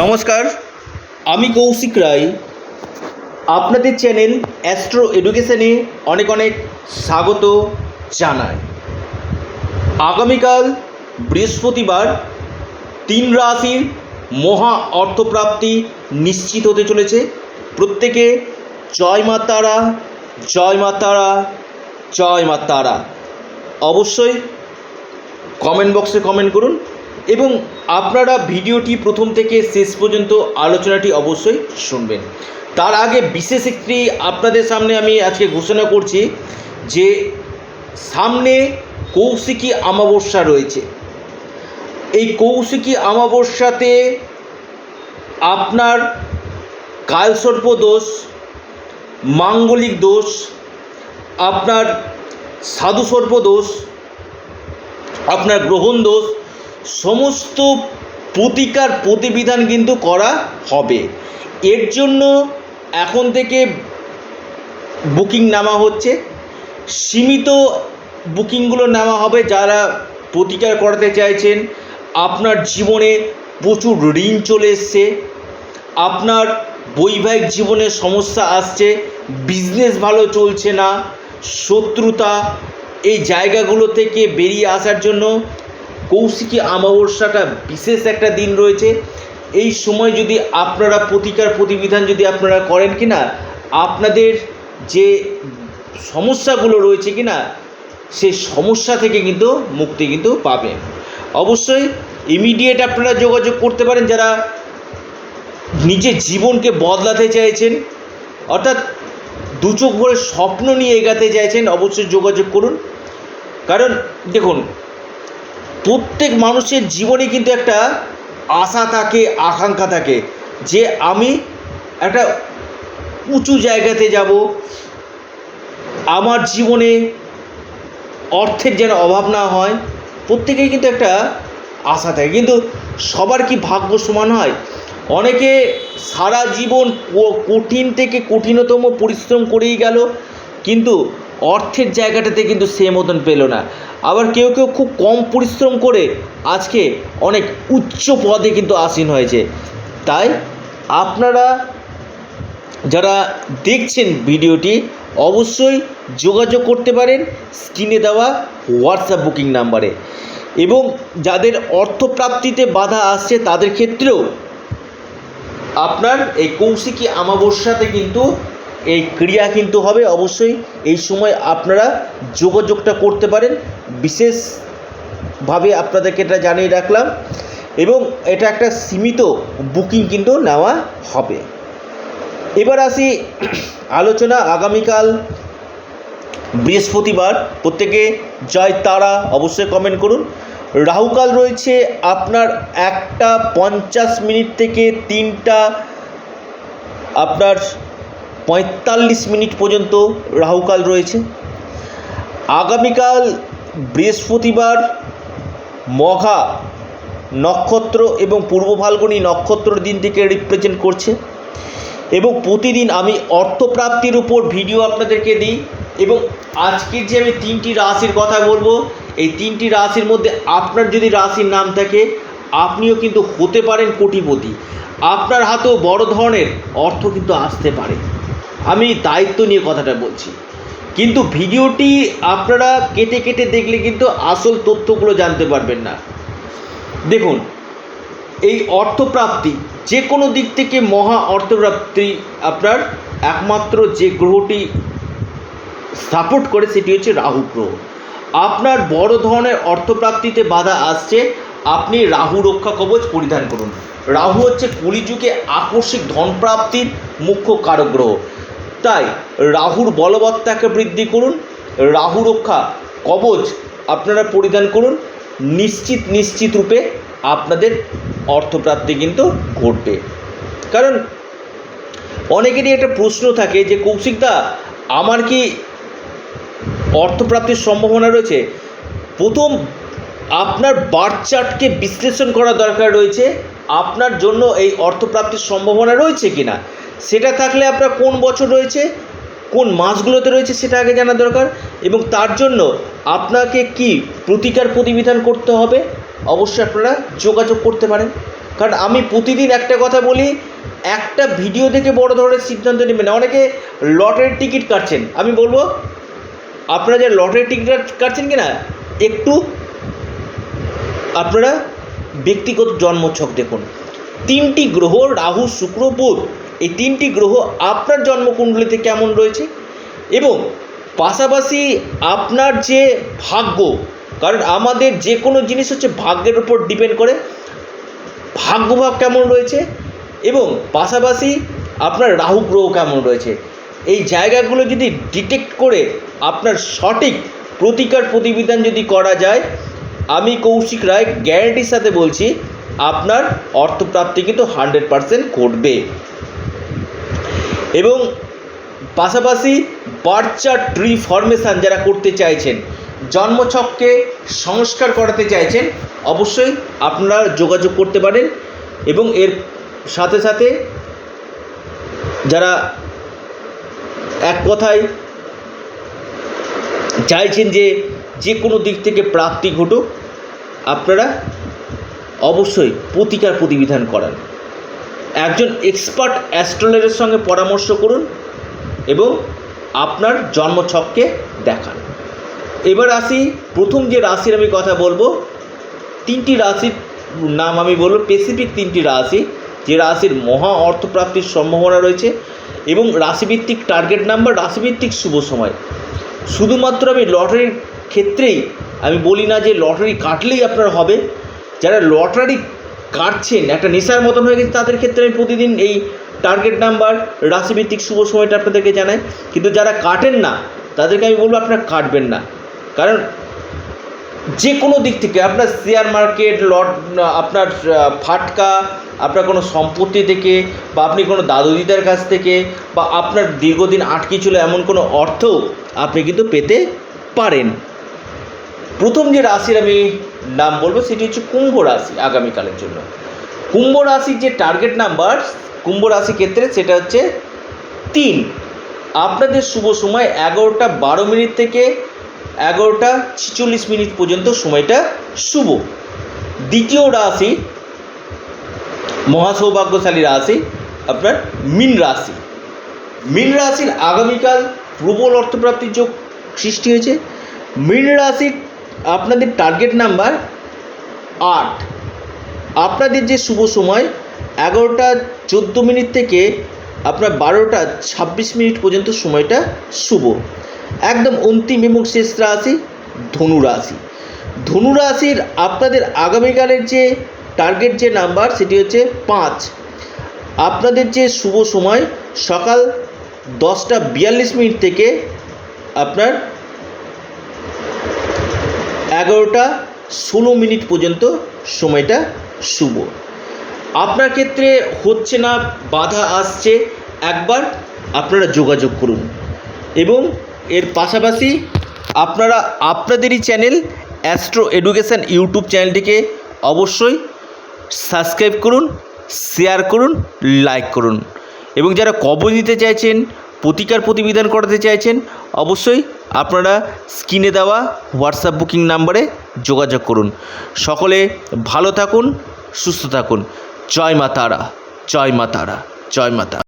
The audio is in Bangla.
নমস্কার, আমি কৌশিক রায়। আপনাদের চ্যানেল অ্যাস্ট্রো এডুকেশনে অনেক অনেক স্বাগত জানাই। আগামীকাল বৃহস্পতিবার তিন রাশির মহা অর্থপ্রাপ্তি নিশ্চিত হতে চলেছে। প্রত্যেকে জয় মা তারা, জয় মা তারা, জয় মা তারা। অবশ্যই কমেন্ট বক্সে কমেন্ট করুন। এবং আপনারা ভিডিওটি প্রথম থেকে শেষ পর্যন্ত আলোচনাটি অবশ্যই শুনবেন। তার আগে বিশেষ একটি আপনাদের সামনে আমি আজকে ঘোষণা করছি যে সামনে কৌশিকী আমাবস্যা রয়েছে। এই কৌশিকী আমাবস্যাতে আপনার কালসর্প দোষ, মাঙ্গলিক দোষ, আপনার সাধুসর্প দোষ, আপনার গ্রহণ দোষ সমস্ত প্রতিকার প্রতিবিধান কিন্তু করা হবে। এর জন্য এখন থেকে বুকিং নেওয়া হচ্ছে। সীমিত বুকিংগুলো নেওয়া হবে যারা প্রতিকার করাতে চাইছেন। আপনার জীবনে প্রচুর ঋণ চলে এসছে। আপনার বৈবাহিক জীবনে সমস্যা আসছে। বিজনেস ভালো চলছে না। শত্রুতা এই জায়গাগুলো থেকে বেরিয়ে আসার জন্য কৌশিকী অমাবস্যাটা বিশেষ একটা দিন রয়েছে। এই সময় যদি আপনারা প্রতিকার প্রতিবিধান যদি আপনারা করেন কি না আপনাদের যে সমস্যাগুলো রয়েছে কি না সেই সমস্যা থেকে কিন্তু মুক্তি কিন্তু পাবেন। অবশ্যই ইমিডিয়েট আপনারা যোগাযোগ করতে পারেন যারা নিজের জীবনকে বদলাতে চাইছেন, অর্থাৎ দু চোখ ভরে স্বপ্ন নিয়ে এগাতে চাইছেন, অবশ্যই যোগাযোগ করুন। কারণ দেখুন প্রত্যেক মানুষের জীবনে কিন্তু একটা আশা থাকে, আকাঙ্ক্ষা থাকে যে আমি একটা উঁচু জায়গাতে যাব। আমার জীবনে অর্থের যেন অভাব না হয়, প্রত্যেকেই কিন্তু একটা আশা থাকে। কিন্তু সবার কি ভাগ্য সমান হয়? অনেকে সারা জীবন কঠিন থেকে কঠিনতম পরিশ্রম করেই গেল, কিন্তু অর্থের জায়গাটাতে কিন্তু সে মতন পেল না। আবার কেউ কেউ খুব কম পরিশ্রম করে আজকে অনেক উচ্চ পদে কিন্তু আসীন হয়েছে। তাই আপনারা যারা দেখছেন ভিডিওটি, অবশ্যই যোগাযোগ করতে পারেন স্ক্রিনে দেওয়া হোয়াটসঅ্যাপ বুকিং নাম্বারে। এবং যাদের অর্থপ্রাপ্তিতে বাধা আসছে তাদের ক্ষেত্রেও আপনার এই কৌশিকী আমাবস্যাতে কিন্তু এই ক্রিয়া কিন্তু হবে অবশ্যই। এই সময় আপনারা যোগাযোগটা করতে পারেন। বিশেষভাবে আপনাদেরকে এটা জানিয়ে রাখলাম। এবং এটা একটা সীমিত বুকিং কিন্তু নেওয়া হবে। এবার আসি আলোচনা আগামীকাল। বৃহস্পতিবার। প্রত্যেকে জয় তারা, অবশ্যই কমেন্ট করুন। রাহুকাল রয়েছে আপনার একটা পঞ্চাশ মিনিট থেকে তিনটা আপনার পঁয়তাল্লিশ মিনিট পর্যন্ত রাহুকাল রয়েছে। আগামীকাল বৃহস্পতিবার মঘা নক্ষত্র এবং পূর্ব ফাল্গুনী দিন থেকে রিপ্রেজেন্ট করছে। এবং প্রতিদিন আমি অর্থপ্রাপ্তির উপর ভিডিও আপনাদেরকে দিই এবং আজকের যে আমি তিনটি রাশির কথা বলব, এই তিনটি রাশির মধ্যে আপনার যদি রাশির নাম থাকে, আপনিও কিন্তু হতে পারেন কোটিপতি। আপনার হাতেও বড় ধরনের অর্থ কিন্তু আসতে পারে। আমি দায়িত্ব নিয়ে কথাটা বলছি। কিন্তু ভিডিওটি আপনারা কেটে কেটে দেখলে কিন্তু আসল তথ্যগুলো জানতে পারবেন না। দেখুন, এই অর্থপ্রাপ্তি যে কোনো দিক থেকে মহা অর্থপ্রাপ্তি আপনার একমাত্র যে গ্রহটি সাপোর্ট করে সেটি হচ্ছে রাহু গ্রহ। আপনার বড় ধরনের অর্থপ্রাপ্তিতে বাধা আসছে, আপনি রাহু রক্ষা কবচ পরিধান করুন। রাহু হচ্ছে কলিযুগে আকস্মিক ধনপ্রাপ্তির মুখ্য কারক গ্রহ। তাই রাহুর বলবত্তাকে বৃদ্ধি করুন, রাহু রক্ষা কবচ আপনারা পরিধান করুন, নিশ্চিত নিশ্চিত রূপে আপনাদের অর্থপ্রাপ্তি কিন্তু ঘটবে। কারণ অনেকেরই একটা প্রশ্ন থাকে যে কৌশিকদা আমার কি অর্থপ্রাপ্তির সম্ভাবনা রয়েছে? প্রথম, আপনার বার্থ চার্টকে বিশ্লেষণ করা দরকার রয়েছে, আপনার জন্য এই অর্থপ্রাপ্তির সম্ভাবনা রয়েছে কিনা? সেটা থাকলে আপনার কোন বছর রয়েছে, কোন মাসগুলোতে রয়েছে সেটা আগে জানা দরকার এবং তার জন্য আপনাকে কি প্রতিকার প্রতিবিধান করতে হবে, অবশ্যই আপনারা যোগাযোগ করতে পারেন। কারণ আমি প্রতিদিন একটা কথা বলি, একটা ভিডিও দেখে বড় ধরনের সিদ্ধান্ত নেবেন না। অনেকে লটারির টিকিট কাটছেন। আমি বলব, আপনারা যে লটারির টিকিট কাটছেন কি না একটু আপনারা ব্যক্তিগত জন্মছক দেখুন। তিনটি গ্রহ, রাহু, শুক্র, বুধ। এই তিনটি গ্রহ আপনার জন্মকুণ্ডলিতে কেমন রয়েছে? এবং পাশাপাশি আপনার যে ভাগ্য, কারণ আমাদের যে কোনো জিনিস হচ্ছে ভাগ্যের উপর ডিপেন্ড করে, ভাগ্যভাব কেমন রয়েছে এবং পাশাপাশি আপনার রাহু গ্রহ কেমন রয়েছে। এই জায়গাগুলো যদি ডিটেক্ট করে আপনার সঠিক প্রতিকার প্রতিবিধান যদি করা যায়, আমি কৌশিক রায় গ্যারেন্টির সাথে বলছি, আপনার অর্থপ্রাপ্তি কিন্তু হান্ড্রেড পারসেন্ট ঘটবে। এবং পাশাপাশি বার্চার ট্রি ফরমেশান যারা করতে চাইছেন, জন্মছককে সংস্কার করাতে চাইছেন, অবশ্যই আপনারা যোগাযোগ করতে পারেন এবং এর সাথে সাথে যারা এক কথায় চাইছেন যে যে কোনো দিক থেকে প্রাপ্তি ঘটুক, আপনারা অবশ্যই প্রতিকার প্রতিবিধান করান। একজন এক্সপার্ট অ্যাস্ট্রোলজারের সঙ্গে পরামর্শ করুন এবং আপনার জন্মছককে দেখান। এবার আসি, প্রথম যে রাশির আমি কথা বলব, তিনটি রাশির নাম আমি বলব স্পেসিফিক তিনটি রাশি, যে রাশির মহা অর্থপ্রাপ্তির সম্ভাবনা রয়েছে এবং রাশিভিত্তিক টার্গেট নাম্বার রাশিভিত্তিক শুভ সময়। শুধুমাত্র আমি লটারির ক্ষেত্রেই আমি বলি না যে লটারি কাটলেই আপনার হবে, যারা লটারি কাটছেন। একটা নেশার মতন হয়ে গেছে তাদের ক্ষেত্রে। আমি প্রতিদিন এই টার্গেট নাম্বার রাশিভিত্তিক শুভ সময়টা আপনাদেরকে জানাই। কিন্তু যারা কাটেন না, তাদেরকে আমি বলব আপনারা কাটবেন না। কারণ যে কোনো দিক থেকে আপনার শেয়ার মার্কেট লট আপনার ফাটকা, আপনার কোনো সম্পত্তি থেকে বা আপনি কোনো দাদু দিদার কাছ থেকে বা আপনার দীর্ঘদিন আটকে ছিল এমন কোনো অর্থ আপনি কিন্তু পেতে পারেন। প্রথম যে রাশির আমি নাম বলব সেটি হচ্ছে কুম্ভ রাশি আগামীকালের জন্য। কুম্ভ রাশির যে টার্গেট নাম্বার কুম্ভ রাশি ক্ষেত্রে সেটা হচ্ছে তিন। আপনাদের শুভ সময় এগারোটা বারো মিনিট থেকে এগারোটা ছিচল্লিশ মিনিট পর্যন্ত সময়টা শুভ। দ্বিতীয় রাশি মহাসৌভাগ্যশালী রাশি, আপনার মীন রাশি। মীন রাশির আগামীকাল প্রবল অর্থপ্রাপ্তির যোগ সৃষ্টি হয়েছে। মীন রাশির আপনাদের টার্গেট নাম্বার আট। আপনাদের যে শুভ সময়, এগারোটা চোদ্দ মিনিট থেকে আপনার বারোটা ছাব্বিশ মিনিট পর্যন্ত সময়টা শুভ। একদম অন্তিম এবং শেষ রাশি ধনু রাশি। ধনু রাশির আপনাদের আগামীকালের যে টার্গেট যে নাম্বার সেটি হচ্ছে পাঁচ। আপনাদের যে শুভ সময়, সকাল দশটা বিয়াল্লিশ মিনিট থেকে আপনার এগারোটা ষোলো মিনিট পর্যন্ত সময়টা শুভ। আপনার ক্ষেত্রে হচ্ছে না, বাধা আসছে, একবার আপনারা যোগাযোগ করুন। এবং এর পাশাপাশি আপনারা, আপনাদেরই চ্যানেল অ্যাস্ট্রো এডুকেশান ইউটিউব চ্যানেলটিকে অবশ্যই সাবস্ক্রাইব করুন, শেয়ার করুন, লাইক করুন। এবং যারা কবর দিতে চাইছেন প্রতিকার প্রতিবিধান করাতে চাইছেন, অবশ্যই আপনারা স্ক্রিনে দেওয়া হোয়াটসঅ্যাপ বুকিং নাম্বারে যোগাযোগ করুন। সকলে ভালো থাকুন, সুস্থ থাকুন। জয় মা তারা, জয় মা তারা, জয় মা তারা।